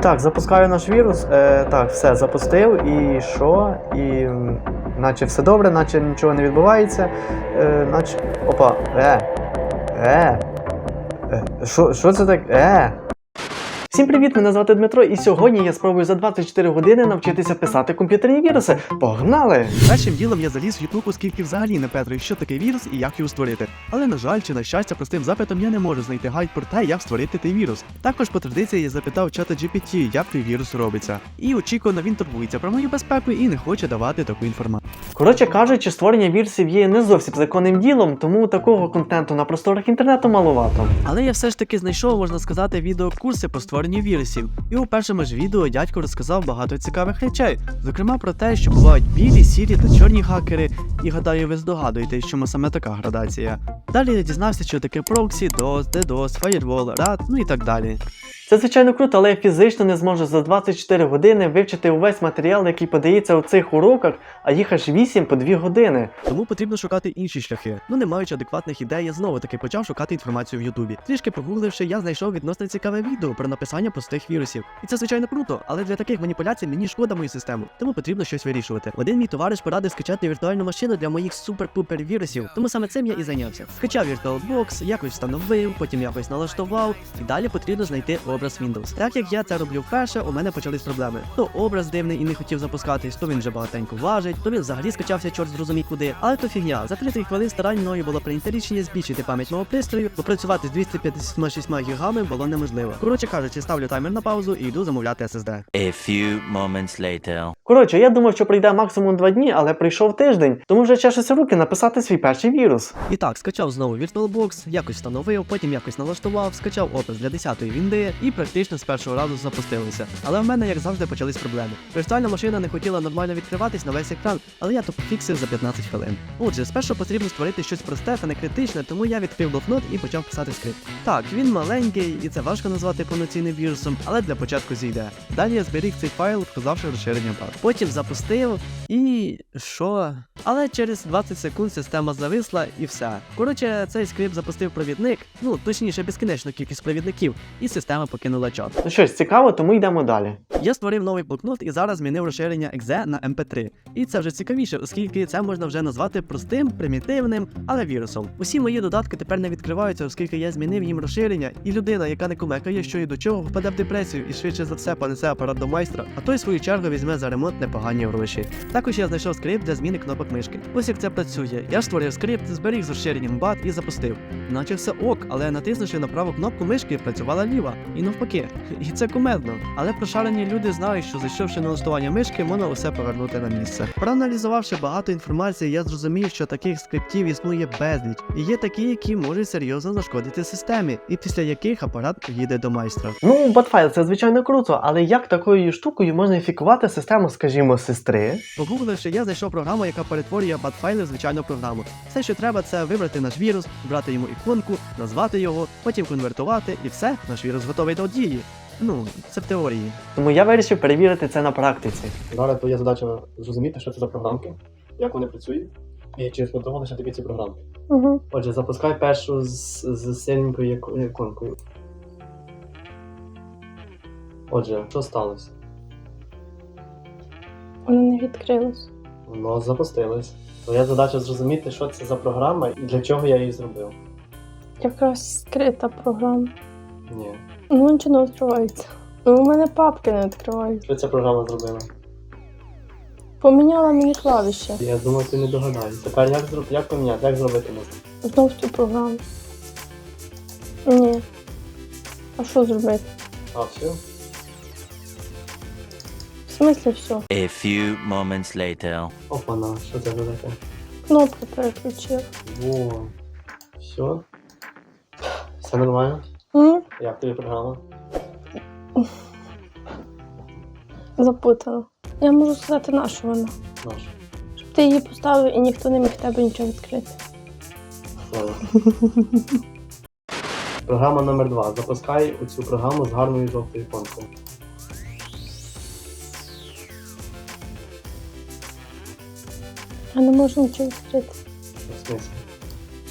Так, запускаю наш вірус. Е, так, все, запустив. І що? І наче все добре, наче нічого не відбувається. Е, наче. Опа. Е. Е. Е. Що, е. це так? Е. Всім привіт! Мене звати Дмитро, і сьогодні я спробую за 24 години навчитися писати комп'ютерні віруси. Погнали! Першим ділом я заліз в YouTube, оскільки взагалі не петрив, що таке вірус і як його створити. Але на жаль, чи на щастя, простим запитом я не можу знайти гайд про те, як створити той вірус. Також по традиції я запитав чата GPT, як той вірус робиться. І очікувано він турбується про мою безпеку і не хоче давати таку інформацію. Коротше кажучи, створення вірусів є не зовсім законним ділом, тому такого контенту на просторах інтернету маловато. Але я все ж таки знайшов, можна сказати, відеокурси по створенню вірусів. І у першому ж відео дядько розказав багато цікавих речей, зокрема про те, що бувають білі, сірі та чорні хакери, і гадаю, ви здогадуєтесь, чому саме така градація. Далі я дізнався, що таке проксі, DOS, DDoS, Firewall, RAT, ну і так далі. Це звичайно круто, але я фізично не зможу за 24 години вивчити увесь матеріал, який подається у цих уроках, а їх аж 8 по 2 години. Тому потрібно шукати інші шляхи. Ну не маючи адекватних ідей, я знову таки почав шукати інформацію в Ютубі. Трішки прогугливши, я знайшов відносно цікаве відео про написання простих вірусів. І це звичайно круто, але для таких маніпуляцій мені шкода мою систему, тому потрібно щось вирішувати. Один мій товариш порадив скачати віртуальну машину для моїх супер-пупер вірусів, тому саме цим я і зайнявся. Скачав VirtualBox, якось встановив, потім якось налаштував, і далі потрібно знайти образ Windows. Так як я це роблю вперше, у мене почались проблеми. То образ дивний і не хотів запускатись, то він вже багатенько важить, то він взагалі скачався чорт зрозумій куди. Але то фігня. За 30 хвилин старань мною було прийнято рішення збільшити пам'ять мого пристрою, бо працювати з 256 гігами було неможливо. Коротше кажучи, ставлю таймер на паузу і йду замовляти SSD. A few moments later. Коротше, я думав, що прийде максимум 2 дні, але прийшов тиждень, тому вже чешуся руки написати свій перший вірус. І так, скачав знову VirtualBox, якось встановив, потім якось налаштував, скачав опис для 10-ї вінди і практично з першого разу запустилися. Але в мене, як завжди, почались проблеми. Віртуальна машина не хотіла нормально відкриватись на весь екран, але я то пофіксив за 15 хвилин. Отже, спершу потрібно створити щось просте та не критичне, тому я відкрив блокнот і почав писати скрипт. Так, він маленький, і це важко назвати повноцінним вірусом, але для початку зійде. Далі я зберіг цей файл, вказавши розширення бар. Потім запустив і. що? Але через 20 секунд система зависла і все. Коротше, цей скрипт запустив провідник, ну точніше, безкінечну кількість провідників, і система покинула чат. Ну щось цікаво, тому йдемо далі. Я створив новий блокнот і зараз змінив розширення exe на mp3. І це вже цікавіше, оскільки це можна вже назвати простим, примітивним, але вірусом. Усі мої додатки тепер не відкриваються, оскільки я змінив їм розширення, і людина, яка не кумекає, що і до чого, впаде в депресію і швидше за все понесе апарат до майстра, а той в свою чергу візьме за ремонт непогані гроші. Також я знайшов скрипт для зміни кнопок мишки. Ось як це працює. Я створив скрипт, зберіг з розширенням BAT і запустив. Наче все ок, але натиснувши на праву кнопку мишки, працювала ліва, і навпаки. І це кумедно. Але прошарені люди знають, що зайшовши на налаштування мишки, можна усе повернути на місце. Проаналізувавши багато інформації, я зрозумів, що таких скриптів існує безліч, і є такі, які можуть серйозно зашкодити системі, і після яких апарат їде до майстра. Ну, батфайл це звичайно круто, але як такою штукою можна інфікувати систему, скажімо, сестри? Погугливши, я знайшов програму, яка перетворює бат-файли в звичайну програму. Все, що треба, це вибрати наш вірус, брати йому іконку, назвати його, потім конвертувати, і все, наш вірус готовий до дії. Ну, це в теорії. Тому я вирішив перевірити це на практиці. Зараз твоя задача зрозуміти, що це за програмки, як вони працюють, і чи сподобалися тобі ці програмки. Угу. Отже, запускай першу з, з синенькою іконкою. Отже, що сталося? Воно не відкрилось. Воно запустилось. Твоя задача зрозуміти, що це за програма і для чого я її зробив. Якраз скрита програма. Ні. Ну нічого не відкривається. Ну, у мене папки не відкриваються. Що ця програма зробила? Поміняла мені клавіші. Я думаю, ти не догадаєш. Тепер як зроб... як поміняти, як зробити можна? Знов цю програму. Ні. А що зробити? А, все? В смислі все? A few moments later. Опана, що це за таке? Кнопку переключив. Во. Все? Все нормально? М? Як тобі програма? Запутано. Я можу сказати на що вона. Наш. Щоб ти її поставив і ніхто не міг тебе нічого відкрити. Програма номер 2 Запускай оцю програму з гарною жовтою іконкою. Я не можу нічого відкрити.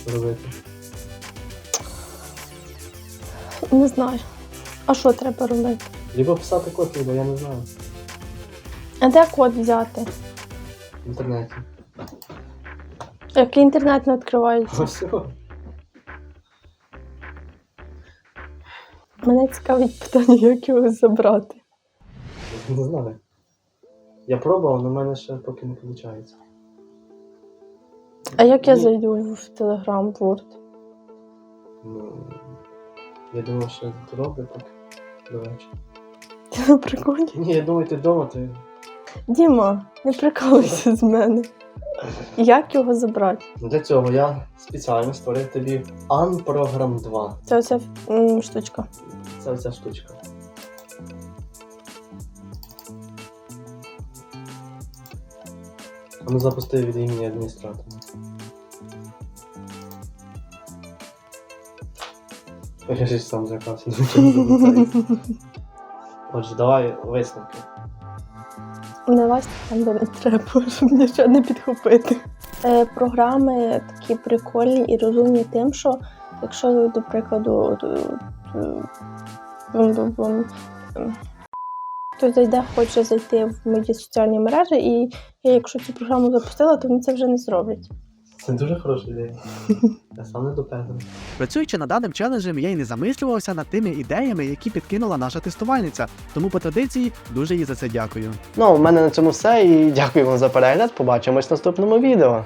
Що робити? Не знаю. А що треба робити? Либо писати код, либо я не знаю. А де код взяти? В інтернеті. Який інтернет не відкривається? Все. Мене цікавить питання, як його забрати. Не знаю. Я пробував, але в мене ще поки не виходить. А як я Ні. зайду в Telegram Word? Ну, я думав, що ти так. Вечора. Ти на приколі? Ні, я думаю, ти вдома, ти. Діма, не прикалуйся з мене. Як його забрати? Ну, Для цього я спеціально створив тобі Unprogram 2. Це оця м, штучка. Це оця штучка. А ми запустили від імені адміністратора. Ж сам нічого. Отже, давай висновки. Лазь там, не треба, щоб нічого не підхопити. Е, програми такі прикольні і розумні тим, що якщо, до прикладу, хтось зайде, хоче зайти в мої соціальні мережі, і якщо цю програму запустила, то вони це вже не зроблять. Це дуже хороша ідея. Я сам не допевнений. Працюючи над даним челенджем, я й не замислювався над тими ідеями, які підкинула наша тестувальниця. Тому по традиції дуже їй за це дякую. Ну, у мене на цьому все і дякую вам за перегляд. Побачимось в наступному відео.